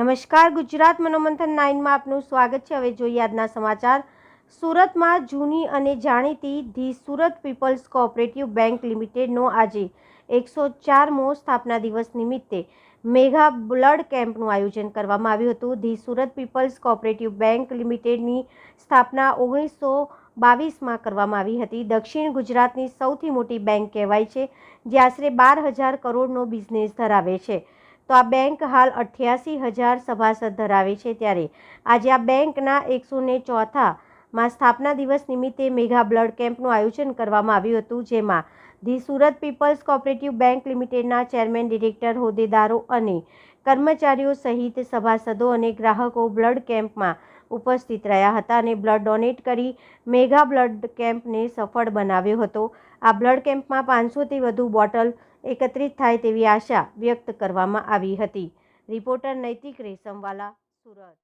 નમસ્કાર, ગુજરાત મનોમંથન નાઇનમાં આપનું સ્વાગત છે. હવે જોઈએ આજના સમાચાર. સુરતમાં જૂની અને જાણીતી the Surat people's cooperative bank લિમિટેડનો આજે એકસો ચારમો સ્થાપના દિવસ નિમિત્તે મેઘા બ્લડ કેમ્પનું આયોજન કરવામાં આવ્યું હતું. The Surat people's cooperative bank લિમિટેડની સ્થાપના ઓગણીસો બાવીસમાં કરવામાં આવી હતી. દક્ષિણ ગુજરાતની સૌથી મોટી બેંક કહેવાય છે, જે આશરે બાર હજાર કરોડનો બિઝનેસ ધરાવે છે. તો આ બેંક હાલ અઠ્યાસી હજાર સભાસદ ધરાવે છે ત્યારે આજે આ બેંકના એકસો ને ચોથામાં સ્થાપના દિવસ નિમિત્તે મેગા બ્લડ કેમ્પનું આયોજન કરવામાં આવ્યું હતું, જેમાં the Surat people's cooperative bank લિમિટેડના ચેરમેન, ડિરેક્ટર, હોદ્દેદારો અને કર્મચારીઓ સહિત સભાસદો અને ગ્રાહકો બ્લડ કેમ્પમાં ઉપસ્થિત રહ્યા હતા અને બ્લડ ડોનેટ કરી મેગા બ્લડ કેમ્પને સફળ બનાવ્યો હતો. આ બ્લડ કેમ્પમાં પાંચસોથી વધુ બોટલ એકત્રિત થાય તેવી આશા વ્યક્ત કરવામાં આવી હતી. રિપોર્ટર નૈતિક રેશમવાલા, સુરત.